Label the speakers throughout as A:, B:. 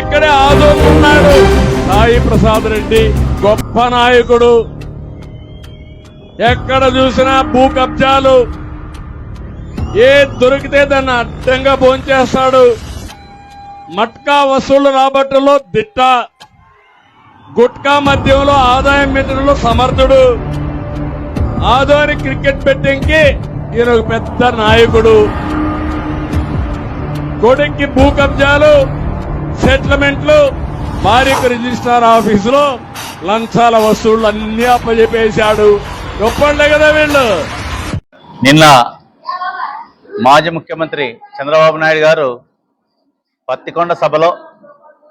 A: ఇక్కడే ఆదోకున్నాడు సాయి ప్రసాద్ రెడ్డి గొప్ప నాయకుడు. ఎక్కడ చూసినా భూ కబ్జాలు. ఏ దొరికితే దాన్ని అడ్డంగా భోంచేస్తాడు. మట్కా వసూళ్ళు రాబట్టలో దిట్ట. గుట్కా మద్యంలో ఆదాయం మిత్రులు సమర్థుడు. ఆదోని క్రికెట్ బెట్టింగ్కి ఈయన ఒక పెద్ద నాయకుడు. కొడుక్కి భూ కబ్జాలు. సెటిల్మెంట్లు భార్యకు రిజిస్ట్రార్ ఆఫీసులో లంచాల వసూళ్ళు అన్ని అప్పచెప్పేశాడు ఒప్పండే కదా వీళ్ళు.
B: నిన్న మాజీ ముఖ్యమంత్రి చంద్రబాబు నాయుడు గారు పత్తికొండ సభలో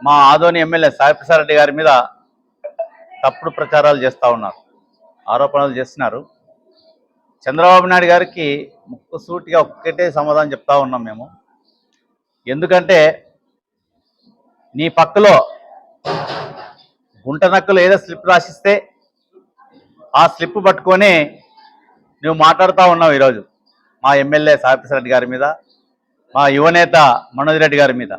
B: మా ఆదోని ఎమ్మెల్యే సాయిప్రసాద్ రెడ్డి గారి మీద తప్పుడు ప్రచారాలు చేస్తూ ఉన్నారు. ఆరోపణలు చేస్తున్నారు. చంద్రబాబు నాయుడు గారికి ముక్కుసూటిగా ఒక్కటే సమాధానం చెప్తా ఉన్నాం మేము. ఎందుకంటే నీ పక్కలో గుంట నక్కలు ఏదో స్లిప్ రాసిస్తే ఆ స్లిప్ పట్టుకొని నువ్వు మాట్లాడుతూ ఉన్నావు ఈరోజు. మా ఎమ్మెల్యే సాయిప్రసాద్ రెడ్డి గారి మీద మా యువనేత మనోజ్ రెడ్డి గారి మీద.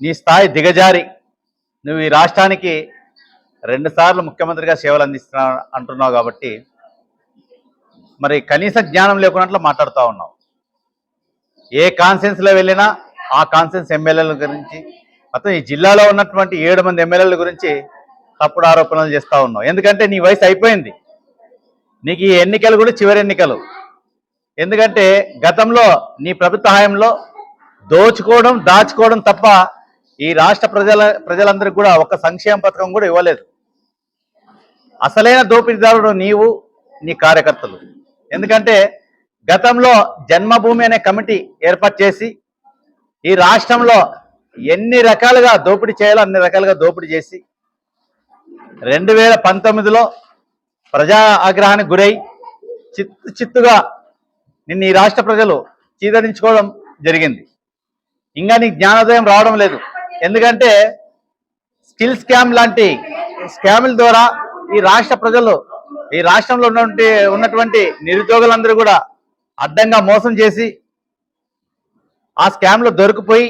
B: నీ స్థాయి దిగజారి. నువ్వు ఈ రాష్ట్రానికి రెండుసార్లు ముఖ్యమంత్రిగా సేవలు అందిస్తున్నా అంటున్నావు కాబట్టి మరి కనీస జ్ఞానం లేకున్నట్లు మాట్లాడుతూ ఉన్నావు. ఏ కాన్సెన్స్లో వెళ్ళినా ఆ కాన్సెన్స్ ఎమ్మెల్యేల గురించి మొత్తం ఈ జిల్లాలో ఉన్నటువంటి ఏడు మంది ఎమ్మెల్యేల గురించి తప్పుడు ఆరోపణలు చేస్తూ ఉన్నావు. ఎందుకంటే నీ వయసు అయిపోయింది. నీకు ఈ ఎన్నికలు కూడా చివరి ఎన్నికలు. ఎందుకంటే గతంలో నీ ప్రభుత్వ హాయంలో దోచుకోవడం దాచుకోవడం తప్ప ఈ రాష్ట్ర ప్రజల ప్రజలందరికీ కూడా ఒక సంక్షేమ పథకం కూడా ఇవ్వలేదు. అసలైన దోపిడీదారుడు నీవు నీ కార్యకర్తలు. ఎందుకంటే గతంలో జన్మభూమి అనే కమిటీ ఏర్పాటు చేసి ఈ రాష్ట్రంలో ఎన్ని రకాలుగా దోపిడీ చేయాలో అన్ని రకాలుగా దోపిడీ చేసి రెండు వేల పంతొమ్మిదిలో ప్రజా ఆగ్రహానికి గురై చిత్తు చిత్తుగా నిన్ను ఈ రాష్ట్ర ప్రజలు చీదరించుకోవడం జరిగింది. ఇంకా నీకు జ్ఞానోదయం రావడం లేదు. ఎందుకంటే స్కిల్ స్కామ్ లాంటి స్కాముల ద్వారా ఈ రాష్ట్ర ప్రజలు ఈ రాష్ట్రంలో ఉన్నటువంటి ఉన్నటువంటి నిరుద్యోగులందరూ కూడా అడ్డంగా మోసం చేసి ఆ స్కామ్లో దొరికిపోయి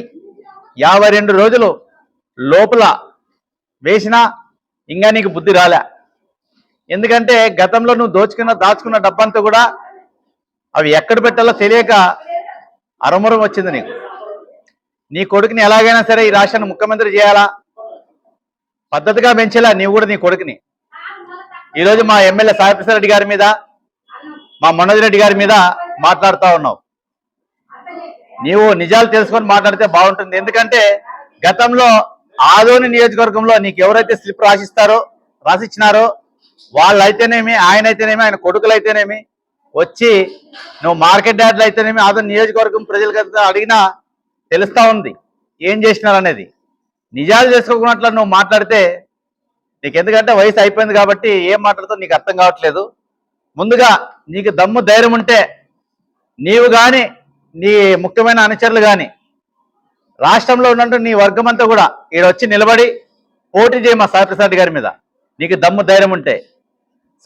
B: యాభై రెండు రోజులు లోపల వేసినా ఇంకా నీకు బుద్ధి రాలే. ఎందుకంటే గతంలో నువ్వు దోచుకున్న దాచుకున్న డబ్బంతా కూడా అవి ఎక్కడ పెట్టాలో తెలియక అరమురం వచ్చింది నీకు. నీ కొడుకుని ఎలాగైనా సరే ఈ రాష్ట్రాన్ని ముఖ్యమంత్రి చేయాలా? పద్ధతిగా పెంచేలా? నీవు కూడా నీ కొడుకుని. ఈరోజు మా ఎమ్మెల్యే సాయప్రసాద్ రెడ్డి గారి మీద మా మనోజ్ రెడ్డి గారి మీద మాట్లాడుతూ ఉన్నావు. నీవు నిజాలు తెలుసుకొని మాట్లాడితే బాగుంటుంది. ఎందుకంటే గతంలో ఆదోని నియోజకవర్గంలో నీకు ఎవరైతే స్లిప్ రాసిస్తారో రాసిచ్చినారో వాళ్ళైతేనేమి ఆయన అయితేనేమి ఆయన కొడుకులు అయితేనేమి వచ్చి నువ్వు మార్కెట్ యార్డ్లు అయితేనేమి ఆదోని నియోజకవర్గం ప్రజలకు అడిగినా తెలుస్తా ఉంది. ఏం చేసినారు అనేది. నిజాలు చేసుకోకున్నట్లు నువ్వు మాట్లాడితే నీకు ఎందుకంటే వయసు అయిపోయింది కాబట్టి ఏం మాట్లాడుతావు నీకు అర్థం కావట్లేదు. ముందుగా నీకు దమ్ము ధైర్యం ఉంటే నీవు కానీ నీ ముఖ్యమైన అనుచరులు కానీ రాష్ట్రంలో ఉన్నట్టు నీ వర్గం అంతా కూడా ఈడ వచ్చి నిలబడి పోటీ చేయమా మా గారి మీద. నీకు దమ్ము ధైర్యం ఉంటే.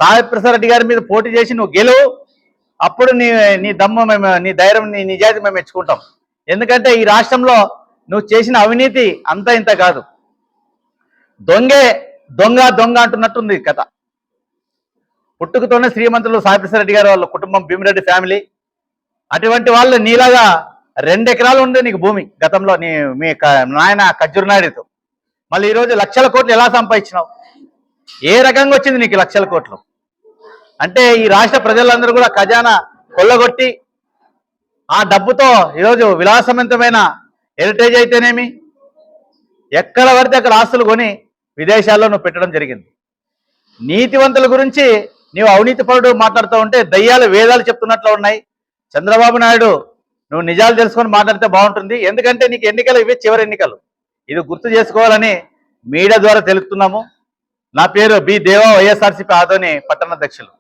B: సాయిప్రసాద్ రెడ్డి గారి మీద పోటీ చేసి నువ్వు గెలువు. అప్పుడు నీ నీ దమ్ము మేము నీ ధైర్యం నీ నిజాయితీ మేము మెచ్చుకుంటాం. ఎందుకంటే ఈ రాష్ట్రంలో నువ్వు చేసిన అవినీతి అంతా ఇంత కాదు. దొంగే దొంగ దొంగ అంటున్నట్టుంది కథ. పుట్టుకతోనే శ్రీమంతులు సాయిప్రసాద్ రెడ్డి గారు వాళ్ళ కుటుంబం భీమిరెడ్డి ఫ్యామిలీ. అటువంటి వాళ్ళు నీలాగా రెండు ఎకరాలు ఉండే నీకు భూమి గతంలో నీ మీ క- నాయన ఖర్జుర్నాయుడితో మళ్ళీ ఈరోజు లక్షల కోట్లు ఎలా సంపాదించినావు? ఏ రకంగా వచ్చింది నీకు లక్షల కోట్లు? అంటే ఈ రాష్ట్ర ప్రజలందరూ కూడా ఖజానా కొల్లగొట్టి ఆ డబ్బుతో ఈరోజు విలాసవంతమైన హెరిటేజ్ అయితేనేమి ఎక్కడ పడితే అక్కడ ఆస్తులు కొని విదేశాల్లో నువ్వు పెట్టడం జరిగింది. నీతివంతుల గురించి నీవు అవినీతి పరుడు మాట్లాడుతూ ఉంటే దయ్యాలు వేదాలు చెప్తున్నట్లు ఉన్నాయి. చంద్రబాబు నాయుడు నువ్వు నిజాలు తెలుసుకొని మాట్లాడితే బాగుంటుంది. ఎందుకంటే నీకు ఎన్నికలు ఇవి చివరి ఎన్నికలు. ఇది గుర్తు చేసుకోవాలని మీడియా ద్వారా తెలుపుతున్నాము. నా పేరు బి దేవా వైఎస్ఆర్సీపీ ఆదోని పట్టణ అధ్యక్షులు.